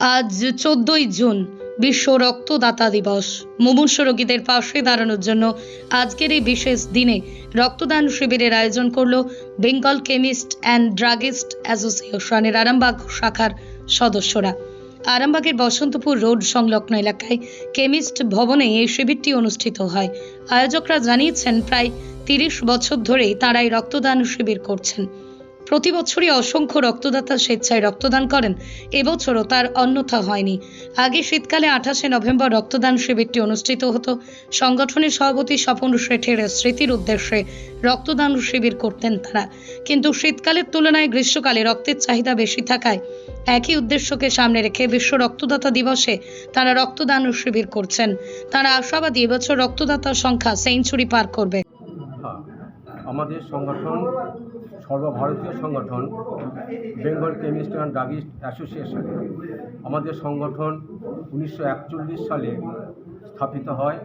আজ চোদ্দই জুন, বিশ্ব রক্তদাতা দিবস। মুমূর্ষ রোগীদের পাশে দাঁড়ানোর জন্য আজকের এই বিশেষ দিনে রক্তদান শিবিরের আয়োজন করল বেঙ্গল কেমিস্ট অ্যান্ড ড্রাগিস্ট অ্যাসোসিয়েশনের আরামবাগ শাখার সদস্যরা। আরামবাগের বসন্তপুর রোড সংলগ্ন এলাকায় কেমিস্ট ভবনে এই শিবিরটি অনুষ্ঠিত হয়। আয়োজকরা জানিয়েছেন, প্রায় তিরিশ বছর ধরেই তাঁরা এই রক্তদান শিবির করছেন। প্রতি বছরই অসংখ্য রক্তদাতা স্বেচ্ছায় রক্তদান করেন। এবছরও তার অন্যথা হয়নি। আগে শীতকালে আঠাশে নভেম্বর রক্তদান শিবিরটি অনুষ্ঠিত হতো। সংগঠনের সভাপতি স্বপন শেঠের স্মৃতির উদ্দেশ্যে রক্তদান শিবির করতেন তারা। কিন্তু শীতকালের তুলনায় গ্রীষ্মকালে রক্তের চাহিদা বেশি থাকায় একই উদ্দেশ্যকে সামনে রেখে বিশ্ব রক্তদাতা দিবসে তারা রক্তদান শিবির করছেন। তারা আশাবাদী এবছর রক্তদাতার সংখ্যা সেঞ্চুরি পার করবে। হ্যাঁ আমাদের সংগঠন সর্বভারতীয় সংগঠন Bengal chemist and druggist association আমাদের সংগঠন উনিশশো একচল্লিশ সালে স্থাপিত হয়।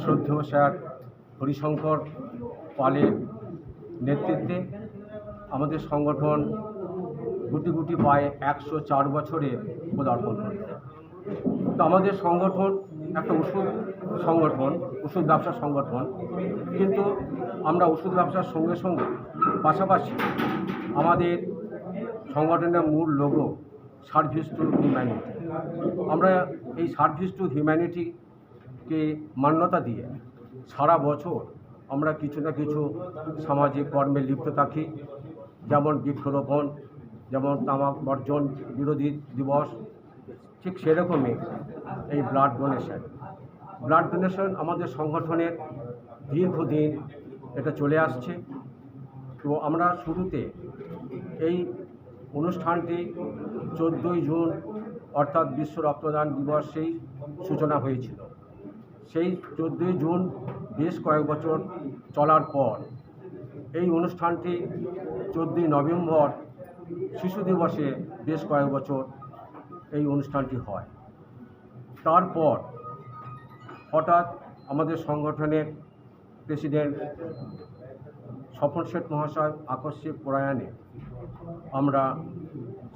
শ্রদ্ধেয় স্যার হরিশঙ্কর পালের নেতৃত্বে আমাদের সংগঠন গুটি গুটি পায়ে একশো চার বছরে পদার্পণ করে তো আমাদের সংগঠন একটা ওষুধ সংগঠন, ওষুধ ব্যবসা সংগঠন। কিন্তু আমরা ওষুধ ব্যবসার সঙ্গে সঙ্গে পাশাপাশি আমাদের সংগঠনের মূল লোগো সার্ভিস টু হিউম্যানিটি আমরা এই সার্ভিস টু হিউম্যানিটিকে মান্যতা দিয়ে সারা বছর আমরা কিছু না কিছু সামাজিক কর্মে লিপ্ত থাকি। যেমন বৃক্ষরোপণ, যেমন তামাক বর্জন বিরোধী দিবস ঠিক সেরকমই এই ব্লাড ডোনেশন ব্লাড ডোনেশন আমাদের সংগঠনের দীর্ঘদিন এটা চলে আসছে। তো আমরা শুরুতে এই অনুষ্ঠানটি চোদ্দোই জুন অর্থাৎ বিশ্ব রক্তদান দিবসেই সূচনা হয়েছিল। সেই চোদ্দোই জুন বেশ কয়েক বছর চলার পর এই অনুষ্ঠানটি চোদ্দোই নভেম্বর শিশু দিবসে বেশ কয়েক বছর এই অনুষ্ঠানটি হয়। তারপর হঠাৎ আমাদের সংগঠনের প্রেসিডেন্ট স্বপন শেঠ মহাশয় আকস্মিক প্রয়াণে আমরা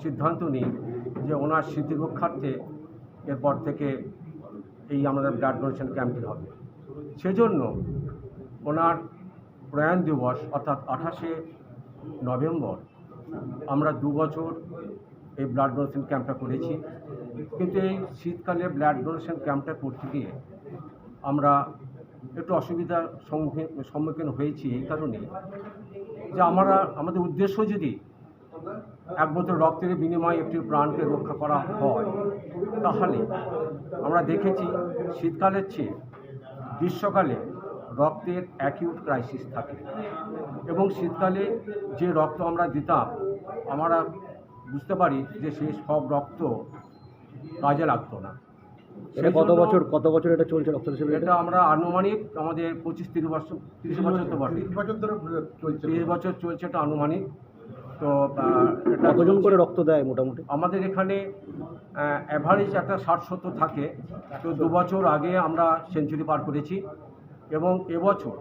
সিদ্ধান্ত নিই যে ওনার স্মৃতি রক্ষার্থে এরপর থেকে এই আমাদের ব্লাড ডোনেশন ক্যাম্পটি হবে। সেজন্য ওনার প্রয়াণ দিবস অর্থাৎ আঠাশে নভেম্বর আমরা দু বছর এই ব্লাড ডোনেশন ক্যাম্পটা করেছি। কিন্তু এই শীতকালে ব্লাড ডোনেশন ক্যাম্পটা করতে গিয়ে আমরা একটু অসুবিধার সম্মুখীন সম্মুখীন হয়েছি এই কারণে যে আমরা, আমাদের উদ্দেশ্য যদি এক বোতল রক্তের বিনিময়ে একটি প্রাণকে রক্ষা করা হয়, তাহলে আমরা দেখেছি শীতকালের চেয়ে গ্রীষ্মকালে রক্তের অ্যাকিউট ক্রাইসিস থাকে। এবং শীতকালে যে রক্ত আমরা দিতাম, আমরা বুঝতে পারি যে সেই সব রক্ত কাজে লাগতো না। এটা কত বছর কত বছর এটা চলছে রক্ত এটা আমরা আনুমানিক আমাদের পঁচিশ তিরিশ বছর তিরিশ বছর তো বটে বছর ধরে চলছে। তিরিশ বছর চলছে এটা আনুমানিক। তো এটা কতজন করে রক্ত দেয় মোটামুটি? আমাদের এখানে অ্যাভারেজ একটা ষাট সত্তর থাকে। তো দু বছর আগে আমরা সেঞ্চুরি পার করেছি। এবং এবছর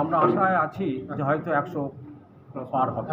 আমরা আশায় আছি যে হয়তো একশো পার হবে।